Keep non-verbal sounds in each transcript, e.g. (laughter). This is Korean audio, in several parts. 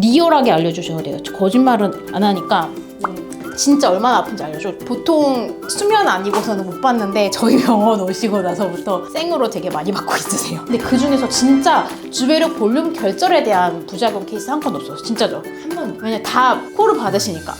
리얼하게 알려주셔야 돼요. 거짓말은 안 하니까 진짜 얼마나 아픈지 알려줘. 보통 수면 아니고서는 못 봤는데 저희 병원 오시고 나서부터 생으로 되게 많이 받고 있으세요. 근데 그 중에서 진짜 주배력 볼륨 결절에 대한 부작용 케이스 한 건 없어요. 진짜죠. 한 번. 왜냐 다 코를 받으시니까.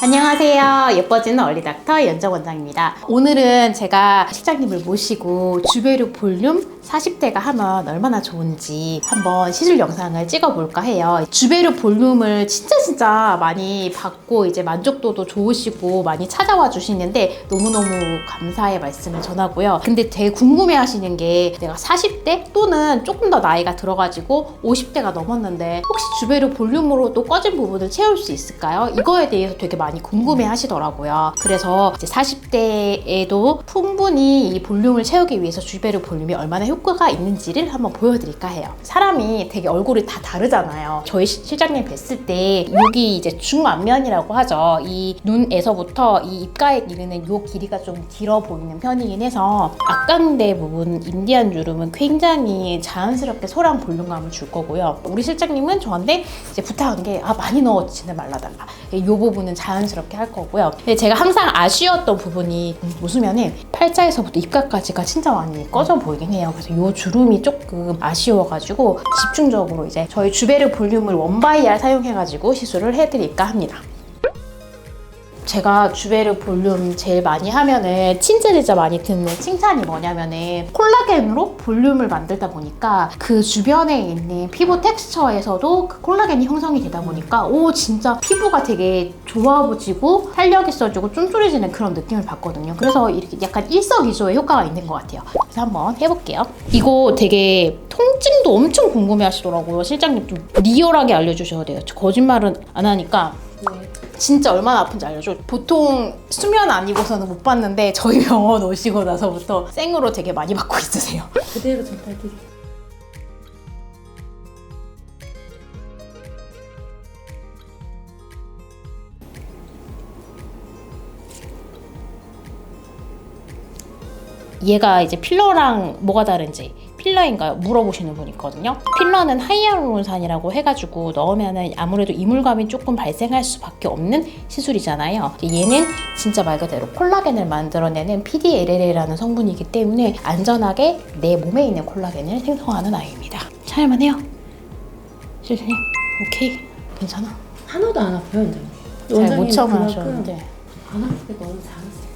안녕하세요. 예뻐지는 얼리닥터 연정 원장입니다. 오늘은 제가 실장님을 모시고 주베르 볼륨 40대가 하면 얼마나 좋은지 한번 시술 영상을 찍어볼까 해요. 주베르 볼륨을 진짜 진짜 많이 받고 이제 만족도도 좋으시고 많이 찾아와 주시는데 너무너무 감사의 말씀을 전하고요. 근데 되게 궁금해 하시는 게 내가 40대 또는 조금 더 나이가 들어가지고 50대가 넘었는데 혹시 주베르 볼륨으로 또 꺼진 부분을 채울 수 있을까요? 이거에 대해서 되게 많이 궁금해 하시더라고요. 그래서 이제 40대에도 충분히 이 볼륨을 채우기 위해서 주베르 볼륨이 얼마나 효과가 있는지를 한번 보여드릴까 해요. 사람이 되게 얼굴이 다 다르잖아요. 저희 시- 실장님 뵀을 때 여기 이제 중안면이라고 하죠. 이 눈에서부터 이 입가에 이르는 요 길이가 좀 길어 보이는 편이긴 해서 악강대 부분 인디안 주름은 굉장히 자연스럽게 소량 볼륨감을 줄 거고요. 우리 실장님은 저한테 이제 부탁한 게 아 많이 넣어지는 말라달라. 이 부분은 자연 스럽게 할 거고요. 제가 항상 아쉬웠던 부분이 음, 웃으면은 팔자에서부터 입가까지가 진짜 많이 꺼져 보이긴 해요. 그래서 이 주름이 조금 아쉬워가지고 집중적으로 이제 저희 주베르 볼륨을 원바이알 사용해가지고 시술을 해드릴까 합니다. 제가 주베르 볼륨 제일 많이 하면은 진짜 많이 듣는 칭찬이 뭐냐면은 콜라겐으로 볼륨을 만들다 보니까 그 주변에 있는 피부 텍스처에서도 그 콜라겐이 형성이 되다 보니까 오 진짜 피부가 되게 좋아지고 탄력 있어지고 쫀쫀해지는 그런 느낌을 받거든요. 그래서 이렇게 약간 일석이조의 효과가 있는 것 같아요. 그래서 한번 해볼게요. 이거 되게 통증도 엄청 궁금해 하시더라고요. 실장님 좀 리얼하게 알려주셔야 돼요. 저 거짓말은 안 하니까 네. 진짜 얼마나 아픈지 알려줘. 보통 수면 아니고서는 못 봤는데 저희 병원 오시고 나서부터 생으로 되게 많이 받고 있으세요. 그대로 전달드릴게요. 얘가 이제 필러랑 뭐가 다른지 필러인가요? 물어보시는 분 있거든요. 필러는 하이알루론산이라고 해가지고 넣으면은 아무래도 이물감이 조금 발생할 수밖에 없는 시술이잖아요. 얘는 진짜 말 그대로 콜라겐을 만들어내는 PDLLA라는 성분이기 때문에 안전하게 내 몸에 있는 콜라겐을 생성하는 아이입니다. 잘만해요. 실장님, 오케이, 괜찮아. 하나도 안 아파요, 원장님. 잘못 원장님 참아하셨는데. 안 아프게 너무 잘하세요.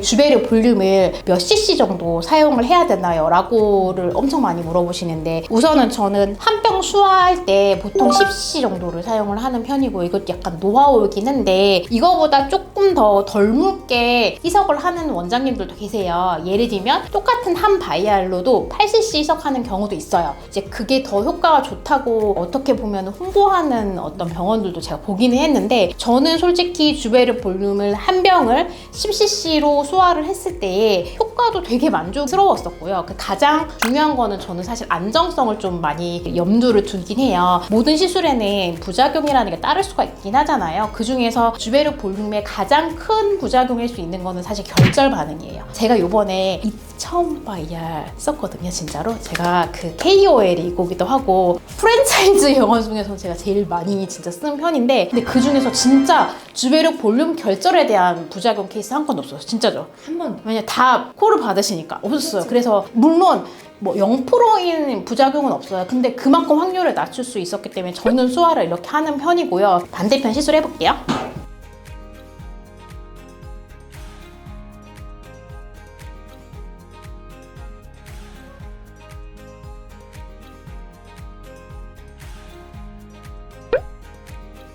주베르 볼륨을 몇 cc 정도 사용을 해야 되나요? 라고를 엄청 많이 물어보시는데 우선은 저는 한 병 수화할 때 보통 10cc 정도를 사용을 하는 편이고 이것 약간 노하우이긴 한데 이거보다 조금 더 덜 묽게 희석을 하는 원장님들도 계세요. 예를 들면 똑같은 한 바이알로도 8cc 희석하는 경우도 있어요. 이제 그게 더 효과가 좋다고 어떻게 보면 홍보하는 어떤 병원들도 제가 보기는 했는데 저는 솔직히 주베르 볼륨을 한 병을 10cc로 소화를 했을 때 효과도 되게 만족스러웠었고요. 그 가장 중요한 거는 저는 사실 안정성을 좀 많이 염두를 두긴 해요. 모든 시술에는 부작용이라는 게 따를 수가 있긴 하잖아요. 그 중에서 주베르 볼륨의 가장 큰 부작용일 수 있는 거는 사실 결절 반응이에요. 제가 요번에 이 처음 바이알 썼거든요, 진짜로. 제가 그 KOL이기도 하고 프랜차이즈 (laughs) 영화 중에서 제가 제일 많이 진짜 쓰는 편인데 근데 그 중에서 진짜 주베르 볼륨 결절에 대한 부작용 케이스 한건 없어요. 진짜죠. 한 번. 왜냐 다 코를 받으시니까 없었어요. 그래서 물론 뭐 0%인 부작용은 없어요. 근데 그만큼 확률을 낮출 수 있었기 때문에 저는 수화를 이렇게 하는 편이고요. 반대편 시술 해볼게요.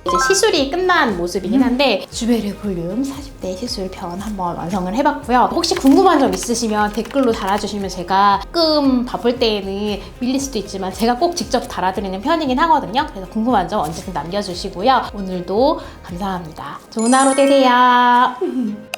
이제 시술이 끝난 모습이긴 한데 주베르 볼륨 40대 시술 편 한번 완성을 해봤고요. 혹시 궁금한 점 있으시면 댓글로 달아주시면 제가 가끔 바쁠 때에는 밀릴 수도 있지만 제가 꼭 직접 달아드리는 편이긴 하거든요. 그래서 궁금한 점 언제든 남겨주시고요. 오늘도 감사합니다. 좋은 하루 되세요. (laughs)